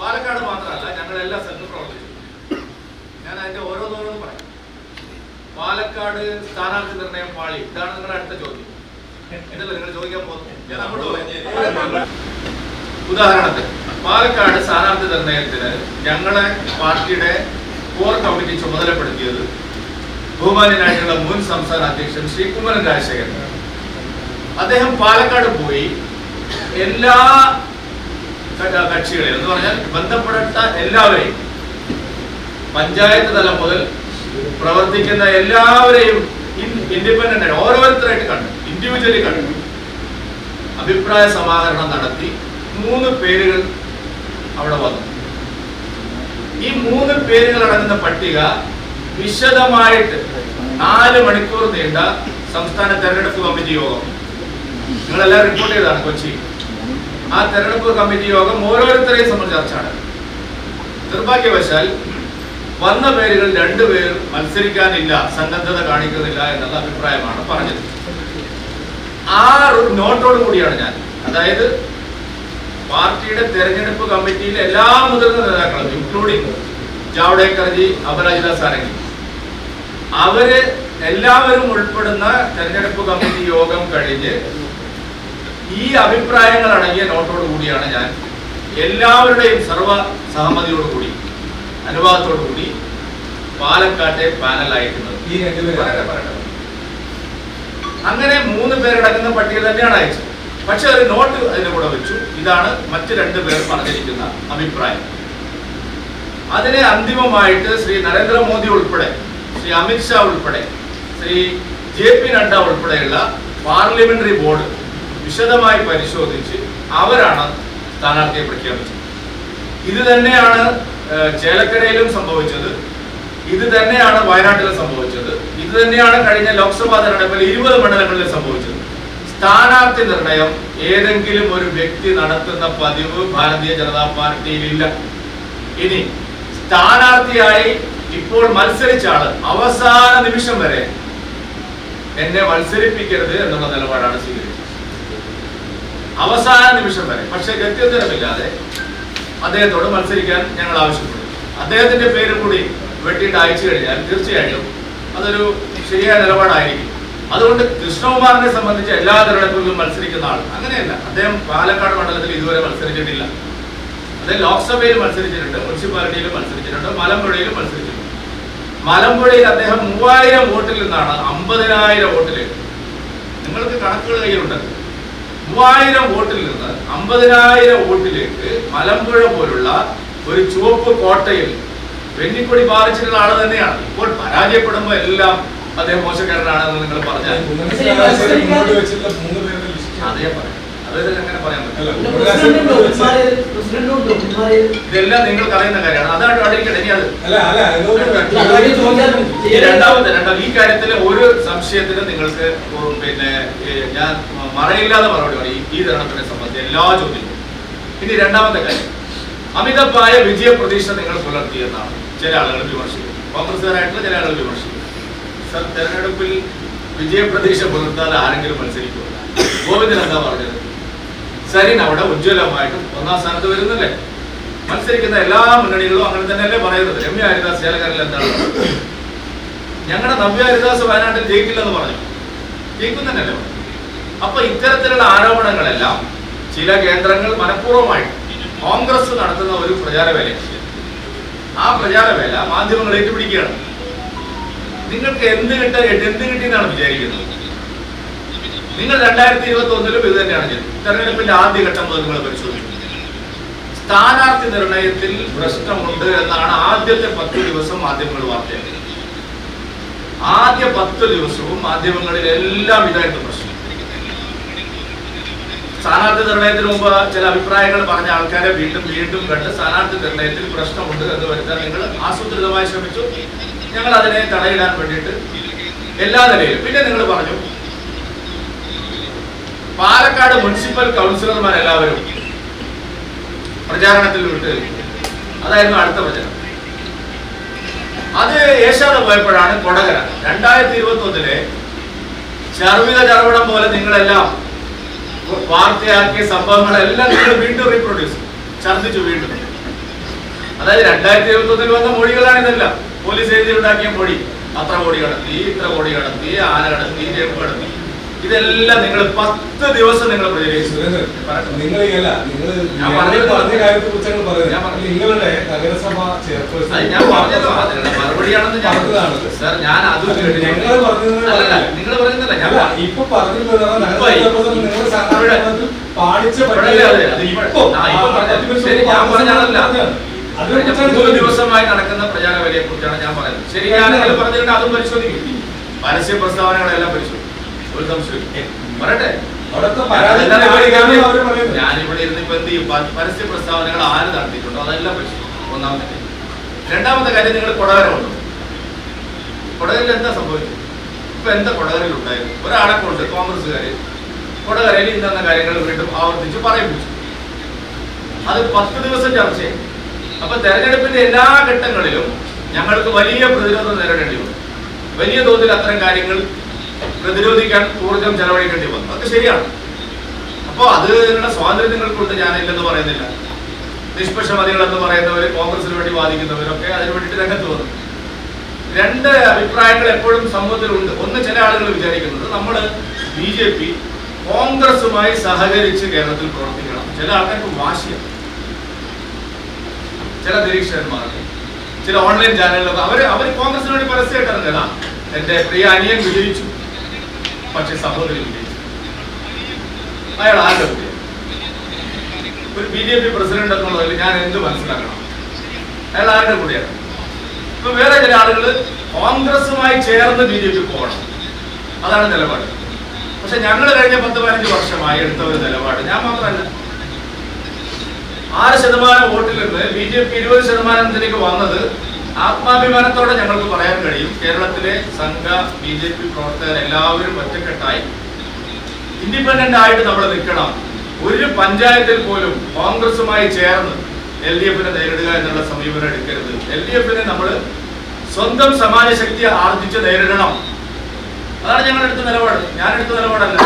പാലക്കാട് മാത്രമല്ല ഞങ്ങൾ എല്ലാ സ്ഥലത്തും പ്രവർത്തിച്ചു ഞാൻ അതിന്റെ ഓരോന്നോരോന്ന് പറയാം. പാലക്കാട് സ്ഥാനാർത്ഥി നിർണയം പാളി. ഇതാണ് നിങ്ങളുടെ അടുത്ത ചോദ്യം. എന്നല്ല നിങ്ങൾ ചോദിക്കാൻ പോകുന്നു ഉദാഹരണത്തിന് പാലക്കാട് സ്ഥാനാർത്ഥി നിർണയത്തിന് ഞങ്ങളെ പാർട്ടിയുടെ കോർ കമ്മിറ്റി ചുമതലപ്പെടുത്തിയത് ബഹുമാനായിട്ടുള്ള മുൻ സംസ്ഥാന അധ്യക്ഷൻ ശ്രീ കുമ്മനം രാജശേഖരൻ അദ്ദേഹം പാലക്കാട് പോയി എല്ലാ ക- കക്ഷികളെയും എന്ന് പറഞ്ഞാൽ ബന്ധപ്പെടേണ്ട എല്ലാവരെയും പഞ്ചായത്ത് തലം മുതൽ പ്രവർത്തിക്കുന്ന എല്ലാവരെയും ഇൻഡിപെൻഡന്റ് ഓരോരുത്തരായിട്ട് കണ്ടു ഇൻഡിവിജ്വലി കണ്ടു അഭിപ്രായ സമാഹരണം നടത്തി മൂന്ന് പേരുകൾ അവിടെ വന്നു. ഈ മൂന്ന് പേരുകൾ അടങ്ങുന്ന പട്ടിക വിശദമായിട്ട് നാല് മണിക്കൂർ നീണ്ട സംസ്ഥാന തെരഞ്ഞെടുപ്പ് കമ്മിറ്റി യോഗം. നിങ്ങളെല്ലാം റിപ്പോർട്ട് ചെയ്തതാണ് കൊച്ചി. ആ തെരഞ്ഞെടുപ്പ് കമ്മിറ്റി യോഗം ഓരോരുത്തരെയും സംബന്ധിച്ച് നിർഭാഗ്യവശാൽ വന്ന പേരുകൾ രണ്ടുപേർ മത്സരിക്കാനില്ല സന്നദ്ധത കാണിക്കുന്നില്ല എന്നുള്ള അഭിപ്രായമാണ് പറഞ്ഞത്. ആ നോട്ടോട് കൂടിയാണ് ഞാൻ. അതായത് പാർട്ടിയുടെ തെരഞ്ഞെടുപ്പ് കമ്മിറ്റിയിലെ എല്ലാ മുതിർന്ന നേതാക്കളും ഇൻക്ലൂഡിംഗ് ജാവ്ഡേക്കർജി അപരാജിത സാരംഗി അവർ എല്ലാവരും ഉൾപ്പെടുന്ന തെരഞ്ഞെടുപ്പ് കമ്മിറ്റി യോഗം കഴിഞ്ഞ് ഈ അഭിപ്രായങ്ങൾ അടങ്ങിയ നോട്ടോട് കൂടിയാണ് ഞാൻ എല്ലാവരുടെയും സർവ സഹമതിയോട് കൂടി അനുവാദത്തോടു കൂടി പാലക്കാട്ടെ പാനൽ അയക്കുന്നത് ഈ. അങ്ങനെ മൂന്ന് പേരടങ്ങുന്ന പട്ടിക തന്നെയാണ് അയച്ചത്. പക്ഷെ ഒരു നോട്ട് അതിന്റെ കൂടെ വെച്ചു. ഇതാണ് മറ്റു രണ്ടു പേർ പറഞ്ഞിരിക്കുന്ന അഭിപ്രായം. അതിനെ അന്തിമമായിട്ട് ശ്രീ നരേന്ദ്രമോദി ഉൾപ്പെടെ ശ്രീ അമിത്ഷാ ഉൾപ്പെടെ ശ്രീ ജെ പി നഡ്ഡ ഉൾപ്പെടെയുള്ള പാർലമെന്ററി ബോർഡ് വിശദമായി പരിശോധിച്ച് അവരാണ് സ്ഥാനാർത്ഥിയെ പ്രഖ്യാപിച്ചത്. ഇത് തന്നെയാണ് ചേലക്കരയിലും സംഭവിച്ചത്. ഇത് തന്നെയാണ് വയനാട്ടിലും സംഭവിച്ചത്. ഇത് തന്നെയാണ് കഴിഞ്ഞ ലോക്സഭാ തെരഞ്ഞെടുപ്പിൽ ഇരുപത് മണ്ഡലങ്ങളിലും സംഭവിച്ചത്. സ്ഥാനാർത്ഥി നിർണയം ഏതെങ്കിലും ഒരു വ്യക്തി നടത്തുന്ന പതിവ് ഭാരതീയ ജനതാ പാർട്ടിയിലില്ല. ഇനി സ്ഥാനാർത്ഥിയായി ഇപ്പോൾ മത്സരിച്ചാണ് അവസാന നിമിഷം വരെ എന്നെ മത്സരിപ്പിക്കരുത് എന്നുള്ള നിലപാടാണ് സ്വീകരിച്ചത്. അവസാന നിമിഷം വരെ. പക്ഷെ ഗത്യന്തരമില്ലാതെ അദ്ദേഹത്തോട് മത്സരിക്കാൻ ഞങ്ങൾ ആവശ്യപ്പെട്ടു അദ്ദേഹത്തിന്റെ പേര് കൂടി വെട്ടിയിട്ട് അയച്ചു കഴിഞ്ഞാൽ തീർച്ചയായിട്ടും അതൊരു ശരിയായ നിലപാടായിരിക്കും. അതുകൊണ്ട് കൃഷ്ണകുമാറിനെ സംബന്ധിച്ച് എല്ലാ തെരഞ്ഞെടുപ്പിലും മത്സരിക്കുന്ന ആൾ അങ്ങനെയല്ല. അദ്ദേഹം പാലക്കാട് മണ്ഡലത്തിൽ ഇതുവരെ മത്സരിച്ചിട്ടില്ല. അദ്ദേഹം ലോക്സഭയിൽ മത്സരിച്ചിട്ടുണ്ട് മുനിസിപ്പാലിറ്റിയിലും മത്സരിച്ചിട്ടുണ്ട് മലമ്പുഴയിലും മത്സരിച്ചിട്ടുണ്ട്. മലമ്പുഴയിൽ അദ്ദേഹം മൂവായിരം വോട്ടിൽ നിന്നാണ് അമ്പതിനായിരം വോട്ടിലേക്ക് നിങ്ങൾക്ക് കണക്കുകൾ കയ്യിലുണ്ടല്ലോ മൂവായിരം വോട്ടിൽ നിന്ന് അമ്പതിനായിരം വോട്ടിലേക്ക് മലമ്പുഴ പോലുള്ള ഒരു ചുവപ്പ് കോട്ടയിൽ വെന്നിക്കൊടി ബാധിച്ചിട്ടുള്ള ആൾ തന്നെയാണ്. ഇപ്പോൾ പരാജയപ്പെടുമ്പോൾ എല്ലാം അദ്ദേഹം മോശക്കാരനാണെന്ന് നിങ്ങൾ പറഞ്ഞാൽ അതേ പറയാം. അതായത് അങ്ങനെ പറയാൻ ഇതെല്ലാം നിങ്ങൾക്ക് അറിയുന്ന കാര്യമാണ്. അതാണ് അടിക്കട്ടെ ഇനി അത് രണ്ടാമത്തെ രണ്ടാമത് ഈ കാര്യത്തിൽ ഒരു സംശയത്തിന് നിങ്ങൾക്ക് പിന്നെ ഞാൻ മറയില്ലാതെ മറുപടി പറയും ഈ തരണത്തിനെ സംബന്ധിച്ച് എല്ലാ ചോദ്യങ്ങളും. ഇനി രണ്ടാമത്തെ കാര്യം. അമിതമായ വിജയ പ്രതീക്ഷ നിങ്ങൾ പുലർത്തിയെന്നാണ് ചില ആളുകൾ വിമർശിക്കും കോൺഗ്രസ്സുകാരായിട്ടുള്ള ചില ആളുകൾ വിമർശിക്കും സർ തെരഞ്ഞെടുപ്പിൽ വിജയ പ്രതീക്ഷ പുലർത്താതെ ആരെങ്കിലും മത്സരിക്കുക ഗോവിന്ദൻ എന്താ പറഞ്ഞത്? സരിൻ അവിടെ ഉജ്ജ്വലമായിട്ടും ഒന്നാം സ്ഥാനത്ത് വരുന്നില്ലേ? മത്സരിക്കുന്ന എല്ലാ മുന്നണികളും അങ്ങനെ തന്നെയല്ലേ പറയുന്നത്. രമ്യ ഹരിദാസ് ചേലക്കരയിൽ എന്താണ്? ഞങ്ങളുടെ നവ്യ ഹരിദാസ് വയനാട്ടിൽ ജയിക്കില്ലെന്ന് പറഞ്ഞു. ജയിക്കും തന്നെയല്ലേ പറഞ്ഞു. അപ്പൊ ഇത്തരത്തിലുള്ള ആരോപണങ്ങളെല്ലാം ചില കേന്ദ്രങ്ങൾ മനഃപൂർവമായി കോൺഗ്രസ് നടത്തുന്ന ഒരു പ്രചാരവേല. ആ പ്രചാരവേല മാധ്യമങ്ങൾ ഏറ്റുപിടിക്കുകയാണ്. നിങ്ങൾക്ക് എന്ത് കിട്ട എന്ത് കിട്ടിയെന്നാണ് വിചാരിക്കുന്നത്? നിങ്ങൾ രണ്ടായിരത്തി ഇരുപത്തി ഒന്നിലും ഇത് തന്നെയാണ് ചെയ്തത്. തെരഞ്ഞെടുപ്പിന്റെ ആദ്യഘട്ടം മുതൽ നിങ്ങൾ പരിശോധിക്കും. സ്ഥാനാർത്ഥി നിർണയത്തിൽ പ്രശ്നമുണ്ട് എന്നാണ് ആദ്യത്തെ പത്ത് ദിവസം മാധ്യമങ്ങൾ വാർത്തയാക്കിയത് ആദ്യ പത്ത് ദിവസവും മാധ്യമങ്ങളിൽ എല്ലാം ഇതായിരുന്നു പ്രശ്നം. സ്ഥാനാർത്ഥി നിർണയത്തിന് മുമ്പ് ചില അഭിപ്രായങ്ങൾ പറഞ്ഞ ആൾക്കാരെ വീണ്ടും വീണ്ടും കണ്ട് സ്ഥാനാർത്ഥി നിർണയത്തിൽ പ്രശ്നമുണ്ട് എന്ന് വരുത്താൻ നിങ്ങൾ ആസൂത്രിതമായി ശ്രമിച്ചു. ഞങ്ങൾ അതിനെ തടയിടാൻ വേണ്ടിയിട്ട് എല്ലാ നിലയിലും. പിന്നെ നിങ്ങൾ പറഞ്ഞു പാലക്കാട് മുനിസിപ്പൽ കൗൺസിലർമാരെല്ലാവരും പ്രചാരണത്തിൽ വിട്ട് അതായിരുന്നു അടുത്ത പ്രചരണം. അത് ഏഷ്യാതെ പോയപ്പോഴാണ് കൊടകര. രണ്ടായിരത്തി ഇരുപത്തി ഒന്നിലെ ചർവിത ചർവടം പോലെ നിങ്ങളെല്ലാം വാർത്തയാക്കിയ സംഭവങ്ങളെല്ലാം നിങ്ങൾ വീണ്ടും റീപ്രൊഡ്യൂസ് ഛർദ്ദിച്ചു വീണ്ടും. അതായത് രണ്ടായിരത്തി ഇരുപത്തി ഒന്നിൽ വന്ന മൊഴികളാണ് ഇതെല്ലാം. പോലീസ് എഴുതി ഉണ്ടാക്കിയ മൊഴി. അത്ര കോടി കടത്തി ഇത്ര കോടി കടത്തി ആന കടത്തി ചേമ്പ് കടത്തി. ഇതെല്ലാം നിങ്ങൾ പത്ത് ദിവസം നിങ്ങൾ നിങ്ങൾ ഞാൻ പറഞ്ഞ കാര്യത്തെ കുറിച്ചാണ് പറയുന്നത്. നിങ്ങളുടെ നഗരസഭ ചെയർപേഴ്സൺ ഞാൻ പറഞ്ഞത് മറുപടിയാണെന്ന് ഞാൻ. സാർ ഞാൻ അതും. ഞങ്ങൾ നിങ്ങൾ പറയുന്നില്ല ഞാൻ ഇപ്പൊ പാടിച്ച ഞാൻ മൂന്ന് ദിവസമായി നടക്കുന്ന പ്രചാരണവലിയെ കുറിച്ചാണ് ഞാൻ പറയുന്നത്. ശരിയാണ് നിങ്ങൾ പറഞ്ഞിട്ടുണ്ട് അതും പരിശോധിക്കും. പരസ്യ പ്രസ്താവനകളെല്ലാം പരിശോധിക്കും. ഒരു സംശയം പറയട്ടെ. ഞാനിവിടെ ഇരുന്ന് ഇപ്പൊ എന്ത് ചെയ്യും? പരസ്യ പ്രസ്താവനകൾ ആര് നടത്തിയിട്ടുണ്ടോ? അതെല്ലാം പ്രശ്നം ഒന്നാമത്തെ രണ്ടാമത്തെ കാര്യം നിങ്ങൾ കൊടകരമുണ്ടോ കൊടകരിൽ എന്താ സംഭവിച്ചത്? ഇപ്പൊ എന്താ കൊടകരിൽ ഒരാളെ കൊണ്ട് കോൺഗ്രസ്സുകാര് കൊടകരയിൽ ഇന്ന കാര്യങ്ങൾ വീണ്ടും ആവർത്തിച്ച് പറയിപ്പിച്ചു. അത് പത്ത് ദിവസം ചർച്ചയായി അപ്പൊ തെരഞ്ഞെടുപ്പിന്റെ എല്ലാ ഘട്ടങ്ങളിലും ഞങ്ങൾക്ക് വലിയ പ്രതിരോധം നേരിടേണ്ടി വന്നു. വലിയ തോതിൽ അത്തരം കാര്യങ്ങൾ പ്രതിരോധിക്കാൻ ഊർജം ചെലവഴിക്കേണ്ടി വന്നു. അതൊക്കെ ശരിയാണ്. അപ്പോൾ അത് നിങ്ങളുടെ സ്വാതന്ത്ര്യം നിങ്ങൾക്കുണ്ട് ഞാനില്ലെന്ന് പറയുന്നില്ല. നിഷ്പക്ഷമതികൾ എന്ന് പറയുന്നവർ കോൺഗ്രസിന് വേണ്ടി വാദിക്കുന്നവരൊക്കെ അതിന് വേണ്ടിയിട്ട് രംഗത്ത് വന്നു. രണ്ട് അഭിപ്രായങ്ങൾ എപ്പോഴും സമൂഹത്തിലുണ്ട്. ഒന്ന് ചില ആളുകൾ വിചാരിക്കുന്നത് നമ്മൾ ബി ജെ പി കോൺഗ്രസുമായി സഹകരിച്ച് കേരളത്തിൽ പ്രവർത്തിക്കണം. ചില ആൾക്കാർക്ക് വാശിയാണ് ചില നിരീക്ഷകന്മാർ ചില ഓൺലൈൻ ചാനലുകളൊക്കെ അവർ അവർ കോൺഗ്രസിന് വേണ്ടി പരസ്യമായിട്ട് ഇറങ്ങുക. എന്റെ പ്രിയ അനിയൻ വിജയിച്ചു. പക്ഷെ സഹോദരി വിജയിച്ചു അയാൾ ആരുടെ ഒരു ബി ജെ പി പ്രസിഡന്റ് എന്നുള്ളതിൽ ഞാൻ എന്ത് മനസ്സിലാക്കണം? അയാൾ ആരുടെ കൂടെയാണ്. ഇപ്പൊ വേറെ ചില ആളുകൾ കോൺഗ്രസുമായി ചേർന്ന് ബി ജെ പി പോകണം. അതാണ് നിലപാട്. പക്ഷെ ഞങ്ങൾ കഴിഞ്ഞ പത്ത് പതിനഞ്ച് വർഷമായി എടുത്ത ഒരു നിലപാട്. ഞാൻ മാത്രമല്ല. ആറ് ശതമാനം വോട്ടിൽ നിന്ന് ബി ജെ പി ഇരുപത് ശതമാനത്തിലേക്ക് വന്നത് ആത്മാഭിമാനത്തോടെ ഞങ്ങൾക്ക് പറയാൻ കഴിയും. കേരളത്തിലെ സംഘ ബി ജെ പി പ്രവർത്തകർ എല്ലാവരും ഒറ്റക്കെട്ടായി ഇൻഡിപെൻഡന്റ് ആയിട്ട് നമ്മൾ നിൽക്കണം. ഒരു പഞ്ചായത്തിൽ പോലും കോൺഗ്രസുമായി ചേർന്ന് എൽ ഡി എഫിനെ നേരിടുക എന്നുള്ള സമീപനം എടുക്കരുത്. എൽ ഡി എഫിനെ നമ്മൾ സ്വന്തം സമാജ ശക്തി ആർജിച്ച് നേരിടണം. അതാണ് ഞങ്ങൾ എടുത്ത നിലപാട്. ഞാൻ എടുത്ത നിലപാടല്ല.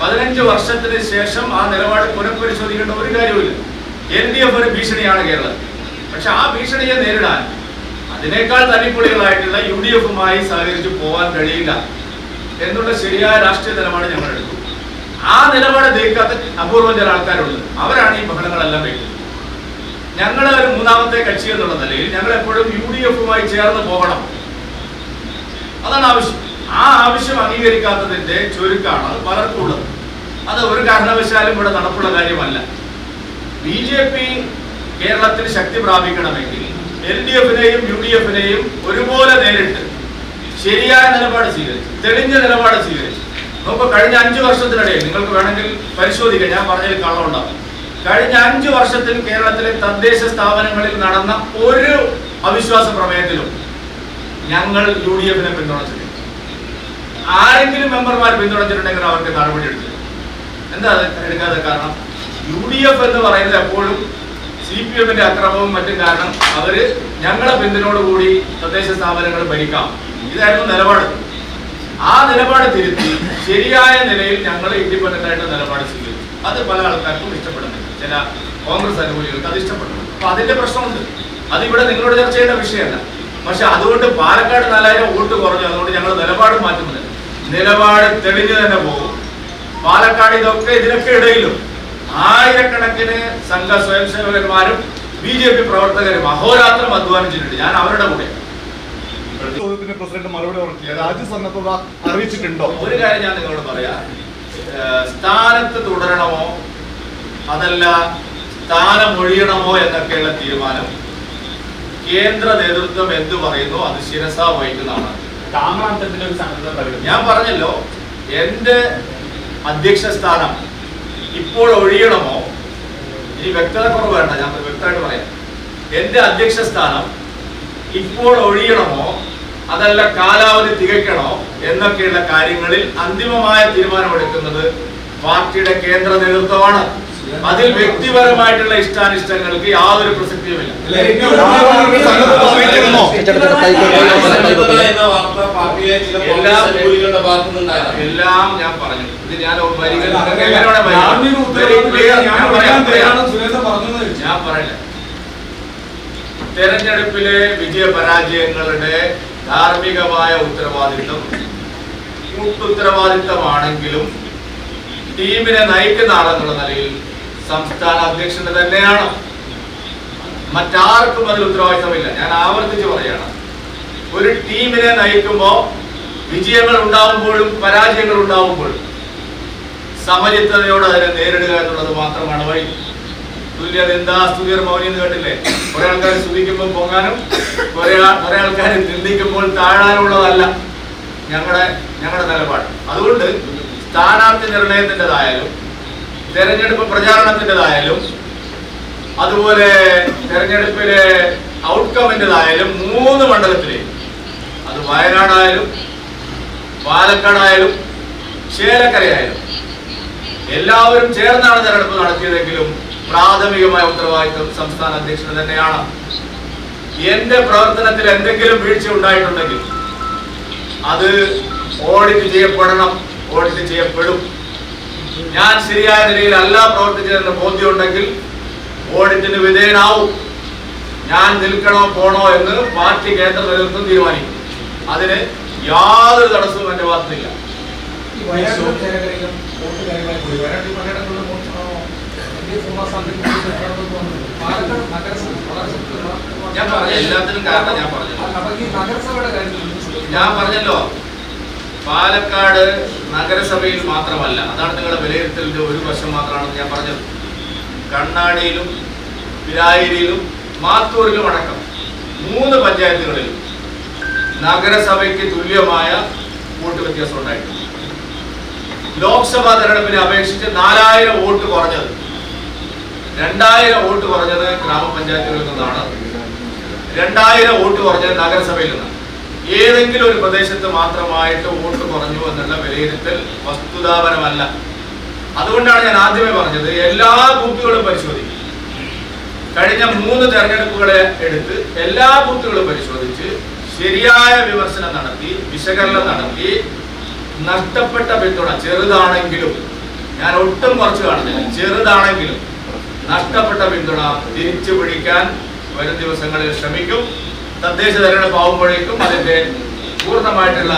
പതിനഞ്ച് വർഷത്തിന് ശേഷം ആ നിലപാട് പുനഃപരിശോധിക്കേണ്ട ഒരു കാര്യവുമില്ല. എൽ ഡി എഫ് ഒരു ഭീഷണിയാണ് കേരളത്തിൽ പക്ഷെ ആ ഭീഷണിയെ നേരിടാൻ അതിനേക്കാൾ തനിപ്പൊളികളായിട്ടുള്ള യു ഡി എഫുമായി സഹകരിച്ചു പോകാൻ കഴിയില്ല എന്നുള്ള ശരിയായ രാഷ്ട്രീയ നിലപാട് ഞങ്ങൾ എടുത്തു ആ നിലപാട് ദഹിക്കാത്ത അപൂർവം ചില ആൾക്കാരുണ്ട്. അവരാണ് ഈ ബഹളങ്ങളെല്ലാം വയ്ക്കുന്നത് ഞങ്ങൾ ഒരു മൂന്നാമത്തെ കക്ഷി എന്നുള്ള നിലയിൽ ഞങ്ങൾ എപ്പോഴും യു ഡി എഫുമായി ചേർന്ന് പോകണം. അതാണ് ആവശ്യം. ആ ആവശ്യം അംഗീകരിക്കാത്തതിന്റെ ചുരുക്കാണ് പലർക്കുള്ളത്. അത് ഒരു കാരണവശാലും ഇവിടെ നടപ്പുള്ള കാര്യമല്ല. ബി ജെ പി കേരളത്തിൽ ശക്തി പ്രാപിക്കണമെങ്കിൽ എൽ ഡി എഫിനെയും യു ഡി എഫിനെയും ഒരുപോലെ നേരിട്ട് ശരിയായ നിലപാട് സ്വീകരിച്ചു തെളിഞ്ഞ നിലപാട് സ്വീകരിച്ചു. നോക്കൂ കഴിഞ്ഞ അഞ്ചു വർഷത്തിനിടയിൽ നിങ്ങൾക്ക് വേണമെങ്കിൽ പരിശോധിക്കാം ഞാൻ പറഞ്ഞതിൽ കള്ളമുണ്ടാകും കഴിഞ്ഞ അഞ്ചു വർഷത്തിൽ കേരളത്തിലെ തദ്ദേശ സ്ഥാപനങ്ങളിൽ നടന്ന ഒരു അവിശ്വാസ പ്രമേയത്തിലും ഞങ്ങൾ യു ഡി എഫിനെ പിന്തുണച്ചിട്ടില്ല. ആരെങ്കിലും മെമ്പർമാർ പിന്തുണച്ചിട്ടുണ്ടെങ്കിൽ അവർക്ക് നടപടി എടുത്തു എന്താ എടുക്കാതെ കാരണം? യു ഡി എഫ് എന്ന് പറയുന്നത് എപ്പോഴും സി പി എമ്മിന്റെ അക്രമവും മറ്റും കാരണം അവർ ഞങ്ങളെ പിന്തുണയോടുകൂടി തദ്ദേശ സ്ഥാപനങ്ങൾ ഭരിക്കാം. ഇതായിരുന്നു നിലപാട്. ആ നിലപാട് തിരുത്തി ശരിയായ നിലയിൽ ഞങ്ങൾ ഇൻഡിപെൻഡന്റ് ആയിട്ട് നിലപാട് സ്വീകരിച്ചു. അത് പല ആൾക്കാർക്കും ഇഷ്ടപ്പെടുന്നില്ല. ചില കോൺഗ്രസ് അനുകൂലികൾക്ക് അത് ഇഷ്ടപ്പെടുന്നു അപ്പൊ അതിന്റെ പ്രശ്നമുണ്ട്. അതിവിടെ നിങ്ങളോട് ചർച്ച ചെയ്യേണ്ട വിഷയമല്ല. പക്ഷെ അതുകൊണ്ട് പാലക്കാട് നാലായിരം വോട്ട് കുറഞ്ഞു. അതുകൊണ്ട് ഞങ്ങൾ നിലപാട് മാറ്റുന്നില്ല. നിലപാട് തെളിഞ്ഞു തന്നെ പോകും. പാലക്കാട് ഇതൊക്കെ ഇതിനൊക്കെ ഇടയിലും ആയിരക്കണക്കിന് സംഘ സ്വയം സേവകന്മാരും ബി ജെ പി പ്രവർത്തകരും അഹോരാത്രം അധ്വാനിച്ചിട്ടുണ്ട്. ഞാൻ അവരുടെ കൂടെ. ചോദ്യത്തിന് പ്രസിഡന്റ് മറുപടി രാജ്യസന്നദ്ധത അറിയിച്ചിട്ടുണ്ടോ? ഒരു കാര്യം ഞാൻ നിങ്ങളോട് പറയാം. സ്ഥാനത്ത് തുടരണമോ? അതല്ല സ്ഥാനം ഒഴിയണമോ എന്നൊക്കെയുള്ള തീരുമാനം കേന്ദ്ര നേതൃത്വം എന്ത് പറയുന്നു? അത് ശിരസ വഹിക്കുന്നതാണ്. ഞാൻ പറഞ്ഞല്ലോ എന്റെ അധ്യക്ഷ സ്ഥാനം ഇപ്പോൾ ഒഴിയണമോ? ഇനി വ്യക്തത കുറവ് വേണ്ട ഞാൻ വ്യക്തമായിട്ട് പറയാം. എന്റെ അധ്യക്ഷ സ്ഥാനം ഇപ്പോൾ ഒഴിയണമോ? അതല്ല കാലാവധി തികയ്ക്കണോ? എന്നൊക്കെയുള്ള കാര്യങ്ങളിൽ അന്തിമമായ തീരുമാനമെടുക്കുന്നത് പാർട്ടിയുടെ കേന്ദ്ര നേതൃത്വമാണ്. അതിൽ വ്യക്തിപരമായിട്ടുള്ള ഇഷ്ടാനിഷ്ടങ്ങൾക്ക് യാതൊരു പ്രസക്തിയുമില്ല. എല്ലാ- ഞാൻ പറഞ്ഞു. ഇത് ഞാൻ. ഞാൻ പറയില്ല. തെരഞ്ഞെടുപ്പിലെ വിജയപരാജയങ്ങളുടെ ധാർമ്മികമായ ഉത്തരവാദിത്വം കൂട്ടുത്തരവാദിത്തമാണെങ്കിലും ടീമിനെ നയിക്കുന്ന ആളെന്നുള്ള നിലയിൽ സംസ്ഥാന അധ്യക്ഷന് തന്നെയാണ്. മറ്റാർക്കും അതിൽ ഉത്തരവാദിത്തമില്ല. ഞാൻ ആവർത്തിച്ച് പറയാണ് ഒരു ടീമിനെ നയിക്കുമ്പോൾ വിജയങ്ങൾ ഉണ്ടാവുമ്പോഴും പരാജയങ്ങൾ ഉണ്ടാവുമ്പോഴും സമചിത്തതയോടെ അതിനെ നേരിടുക എന്നുള്ളത് മാത്രമാണ് വഴി. തുല്യ നിന്ദാ സ്തുതിയർ മൗനി എന്ന് കേട്ടില്ലേ? കുറെ ആൾക്കാർ സ്തുതിക്കുമ്പോൾ പൊങ്ങാനും കുറെ കുറെ ആൾക്കാർ നിന്ദിക്കുമ്പോൾ താഴാനുള്ളതല്ല ഞങ്ങളുടെ ഞങ്ങളുടെ നിലപാട്. അതുകൊണ്ട് സ്ഥാനാർത്ഥി നിർണയത്തിന്റെതായാലും തെരഞ്ഞെടുപ്പ് പ്രചാരണത്തിന്റെതായാലും അതുപോലെ തെരഞ്ഞെടുപ്പിലെ ഔട്ട്കമിന്റെതായാലും മൂന്ന് മണ്ഡലത്തിലെ അത് വയനാടായാലും പാലക്കാടായാലും ചേലക്കരയായാലും എല്ലാവരും ചേർന്നാണ് തെരഞ്ഞെടുപ്പ് നടത്തിയതെങ്കിലും പ്രാഥമികമായ ഉത്തരവാദിത്വം സംസ്ഥാന അധ്യക്ഷന് തന്നെയാണ്. എന്റെ പ്രവർത്തനത്തിൽ എന്തെങ്കിലും വീഴ്ച ഉണ്ടായിട്ടുണ്ടെങ്കിൽ അത് ഓഡിറ്റ് ചെയ്യപ്പെടണം ഓഡിറ്റ് ചെയ്യപ്പെടും. ഞാൻ ശരിയായ നിലയിൽ അല്ല പ്രവർത്തിച്ചതെന്ന് ബോധ്യമുണ്ടെങ്കിൽ ഓഡിറ്റിന് വിധേയനാവും. ഞാൻ നിൽക്കണോ പോണോ എന്ന് പാർട്ടി കേന്ദ്ര നേതൃത്വം തീരുമാനിക്കും. അതിന് യാതൊരു തടസ്സവും എന്റെ ഭാഗത്തില്ല ഞാൻ പറഞ്ഞ എല്ലാത്തിനും കാരണം ഞാൻ പറഞ്ഞു. ഞാൻ പറഞ്ഞല്ലോ. പാലക്കാട് നഗരസഭയിൽ മാത്രമല്ല അതാണ് നിങ്ങളുടെ വിലയിരുത്തലിന്റെ ഒരു വശം മാത്രമാണെന്ന് ഞാൻ പറഞ്ഞത്. കണ്ണാടിയിലും പിരായിരിയിലും മാത്തൂരിലും അടക്കം മൂന്ന് പഞ്ചായത്തുകളിലും നഗരസഭയ്ക്ക് തുല്യമായ വോട്ട് വ്യത്യാസം ഉണ്ടായിട്ടുണ്ട്. ലോക്സഭാ തെരഞ്ഞെടുപ്പിനെ അപേക്ഷിച്ച് നാലായിരം വോട്ട് കുറഞ്ഞത് രണ്ടായിരം വോട്ട് കുറഞ്ഞത് ഗ്രാമപഞ്ചായത്തുകളിൽ നിന്നാണ്. രണ്ടായിരം വോട്ട് കുറഞ്ഞത് നഗരസഭയിൽ നിന്നാണ്. ഏതെങ്കിലും ഒരു പ്രദേശത്ത് മാത്രമായിട്ട് വോട്ട് കുറഞ്ഞു എന്നുള്ള വിലയിരുത്തൽ വസ്തുതാപരമല്ല. അതുകൊണ്ടാണ് ഞാൻ ആദ്യമേ പറഞ്ഞത് എല്ലാ ബൂത്തുകളും പരിശോധിക്കും. കഴിഞ്ഞ മൂന്ന് തെരഞ്ഞെടുപ്പുകളെ എടുത്ത് എല്ലാ ബൂത്തുകളും പരിശോധിച്ച് ശരിയായ വിമർശനം നടത്തി വിശകലനം നടത്തി നഷ്ടപ്പെട്ട പിന്തുണ ചെറുതാണെങ്കിലും ഞാൻ ഒട്ടും കുറച്ച് കാണുന്നില്ല ചെറുതാണെങ്കിലും നഷ്ടപ്പെട്ട പിന്തുണ തിരിച്ചു പിടിക്കാൻ വരും ദിവസങ്ങളിൽ ശ്രമിക്കും. തദ്ദേശ തെരഞ്ഞെടുപ്പ് ആവുമ്പോഴേക്കും അതിന്റെ പൂർണമായിട്ടുള്ള